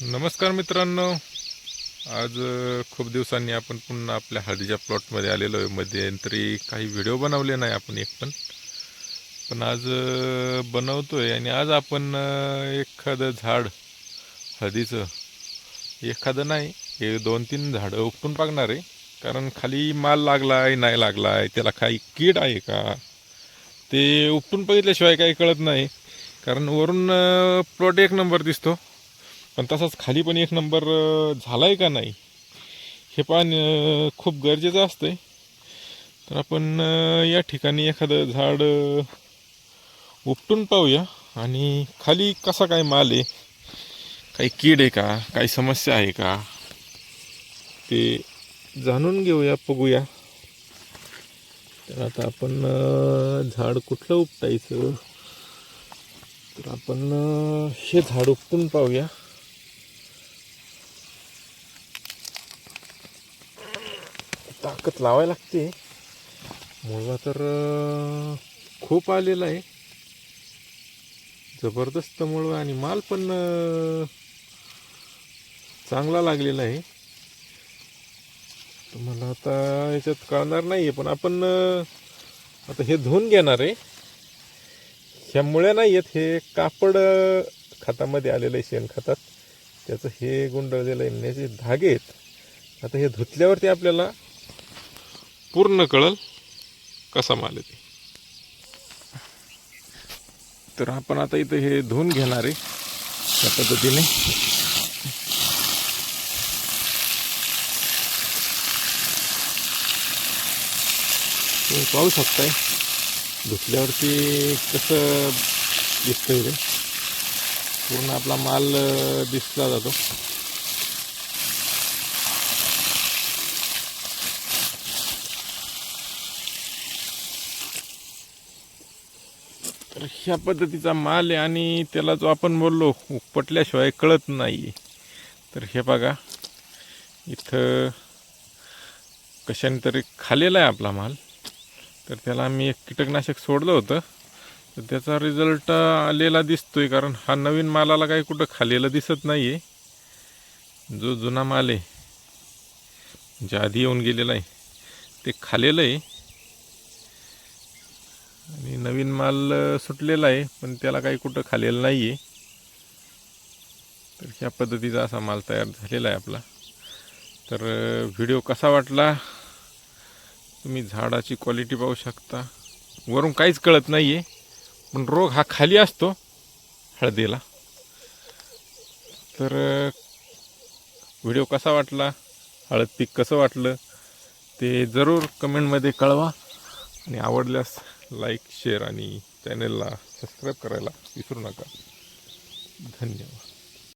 नमस्कार मित्रांनो. आज खूप दिवसांनी आपण पुन्हा आपल्या हळदीच्या प्लॉटमध्ये आलेलो आहे. मध्यंतरी काही व्हिडिओ बनवले नाही आपण एक पण. पण आज बनवतो आहे आणि आज आपण एखादं झाड हळदीचं एखादं नाही हे दोन तीन झाडं उपटून टाकणार आहे. कारण खाली माल लागला आहे नाही लागला आहे त्याला काही कीड आहे का? ते उपटून बघितल्याशिवाय काही कळत नाही. कारण वरून प्लॉट एक नंबर दिसतो. पण तसाच खाली पण एक नंबर झाला आहे का नाही हे पण खूप गरजेचं असतंय. तर आपण या ठिकाणी एखादं झाड उपटून पाहूया. आणि खाली कसा काय माल आहे काही कीड आहे का काही समस्या आहे का ते जाणून घेऊया बघूया. तर आता आपण झाड कुठलं उपटायचं? तर आपण हे झाड उपटून पाहूया. ताकद लावायला लागते. मुळवा तर खूप आलेला आहे. जबरदस्त मुळवा आणि माल पण चांगला लागलेला आहे. तुम्हाला आता याच्यात कळणार नाही आहे पण आपण आता हे धुवून घेणार आहे. ह्या मुळ्या नाही आहेत हे कापड खतामध्ये आलेलं आहे शेणखतात त्याचं हे गुंडळलेलं आहे धागे आहेत. आता हे धुतल्यावरती आपल्याला पूर्ण कळल कसा माल आहे ते. तर आपण आता इथं हे धुवून घेणार आहे त्या पद्धतीने. तुम्ही पाहू शकताय धुतल्यावरती कसं दिसतंय ते. पूर्ण आपला माल दिसला जातो. तर ह्या पद्धतीचा माल आहे आणि त्याला जो आपण बोललो उपटल्याशिवाय कळत नाही तर हे बघा इथं कशाने तरी खालेला आहे आपला माल. तर त्याला आम्ही एक कीटकनाशक सोडलं होतं. तर त्याचा रिझल्ट आलेला दिसतोय कारण हा नवीन मालाला काही कुठं खालेला दिसत नाही आहे जो जुना माल आहे जे आधी येऊन गेलेला आहे ते खालेलं आहे. आणि नवीन माल सुटलेला आहे पण त्याला काही कुठं खालेलं नाही आहे तर ह्या पद्धतीचा असा माल तयार झालेला आहे आपला. तर व्हिडिओ कसा वाटला? तुम्ही झाडाची क्वालिटी पाहू शकता. वरून काहीच कळत नाही आहे पण रोग हा खाली असतो हळदीला. तर व्हिडिओ कसा वाटला? हळद पीक कसं वाटलं? ते जरूर कमेंटमध्ये कळवा. आणि आवडल्यास लाईक शेअर आणि चॅनलला सबस्क्राईब करायला विसरू नका. धन्यवाद.